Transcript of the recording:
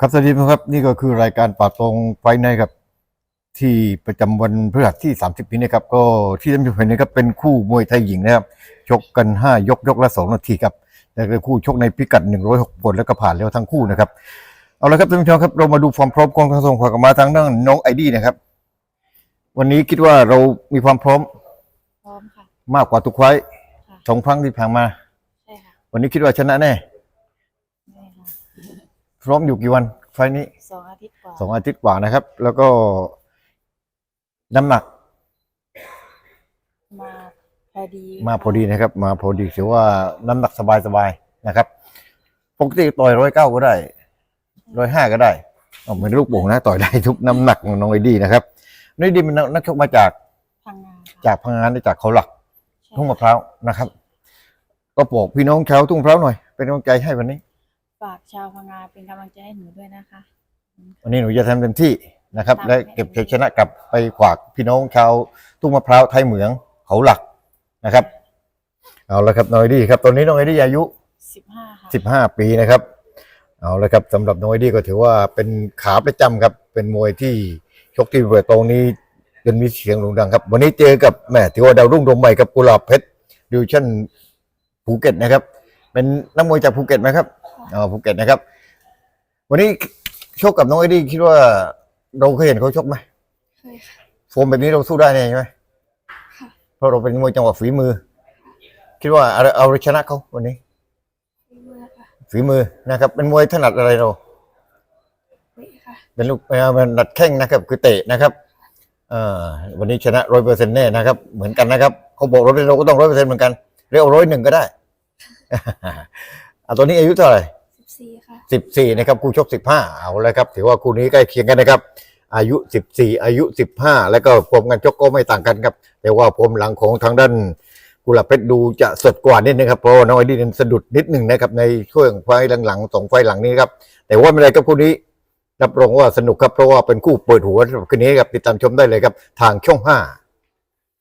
ครับสวัสดีครับนี่ก็คือรายการป่าตรงไฟในครับ ที่ประจำวันพฤหัสที่ 30นี้นะครับ ก็ที่ท่านผู้ชมเห็นนะครับเป็นคู่มวยไทยหญิงนะครับชกกัน 5 ยกยกละ 2 นาทีครับแต่เป็นคู่ชกในพิกัด 106ปอนด์แล้วก็ผ่านแล้วทั้งคู่นะครับเอาละครับท่านผู้ชมครับเรามาดูความพร้อมกองทัพส่งขวากลับมาทางด้านน้องไอดี้นะครับ วันนี้คิดว่าเรามีความพร้อมพร้อมค่ะมากกว่าทุกไฟล์ค่ะสองครั้งที่ผ่านมา ใช่ค่ะวันนี้คิดว่าชนะแน่ใช่ค่ะ พร้อมอยู่กี่วัน ไฟล์นี้สองอาทิตย์กว่าสองอาทิตย์กว่านะครับ แล้วก็น้ำหนักมาพอดีมาพอดีนะครับ มาพอดีถือว่าน้ำหนักสบายๆนะครับปกติต่อยร้อยเก้าก็ได้ร้อยห้าก็ได้เอาเหมือนลูกโป่งนะต่อยได้ทุกน้ำหนักของน้องไอดีนะครับน้องไอดีเป็นนักชกมาจากพังงาค่ะจากพังงานจากเขาหลักใช่ทุ่งมะพร้าวนะครับ ก็บอกพี่น้องชาวทุ่งมะพร้าวหน่อย เป็นกำลังใจให้วันนี้ ฝากชาวพังงาเป็นกำลังใจให้หนูด้วยนะคะ วันนี้หนูจะทำเต็มที่นะครับครับ และเก็บชัยชนะกลับไปฝากพี่น้องชาวทุ่งมะพร้าวไทยเหมืองเขาหลักนะครับเอาละครับน้องไอดี้ครับตอนนี้น้องไอดี้อายุสิบห้าค่ะสิบห้าปีนะครับเอาละครับสำหรับน้องไอดี้ก็ถือว่าเป็นขาประจำครับ เป็นมวยที่ชกที่เวทตรงนี้จนมีเสียงโด่งดังครับ วันนี้เจอกับแหม่ถือว่าดาวรุ่งดวงใหม่กับกุหลาบเพชรดิวชั่นภูเก็ตนะครับ เป็นนักมวยจากภูเก็ตไหมครับ อ๋อภูเก็ตนะครับ วันนี้ชกกับน้องไอดี้คิดว่าเราเคยเห็นเขาชกไหมเคยค่ะโฟมแบบนี้เราสู้ได้แน่ใช่ไหมค่ะเพราะเราเป็นมวยจังหวะฝีมือ คิดว่าเอาเอาชนะเขาวันนี้เมื่อค่ะฝีมือนะครับ เป็นมวยถนัดอะไรเราเฮ้ยค่ะเป็นลูกเอ่อมันดัดแข้งนะครับ คือเตะนะครับเอ่อวันนี้ชนะร้อยเปอร์เซ็นต์แน่นะครับ เหมือนกันนะครับเขาบอกเราเราก็ต้องร้อยเปอร์เซ็นต์เหมือนกัน เรียกร้อยหนึ่งก็ได้เอาตัวนี้อายุเท่าไหร่ สิบสี่นะครับคู่ชกสิบห้าเอาแล้วครับ ถือว่าคู่นี้ใกล้เคียงกันนะครับ อายุสิบสี่อายุสิบห้าแล้วก็ผมกันชกก็ไม่ต่างกันครับ แต่ว่าผมหลังของทางด้านกุหลาบเพชรดูจะสดกว่านิดนึงครับเพราะว่าน้องไอดีนสะดุดนิดหนึ่งนะครับในช่วงไฟหลังๆสองไฟหลังนี้ครับแต่ว่าไม่ไรครับคู่นี้รับรองว่าสนุกครับเพราะว่าเป็นคู่เปิดหัวสำหรับคืนนี้ครับติดตามชมได้เลยครับทางช่อง 5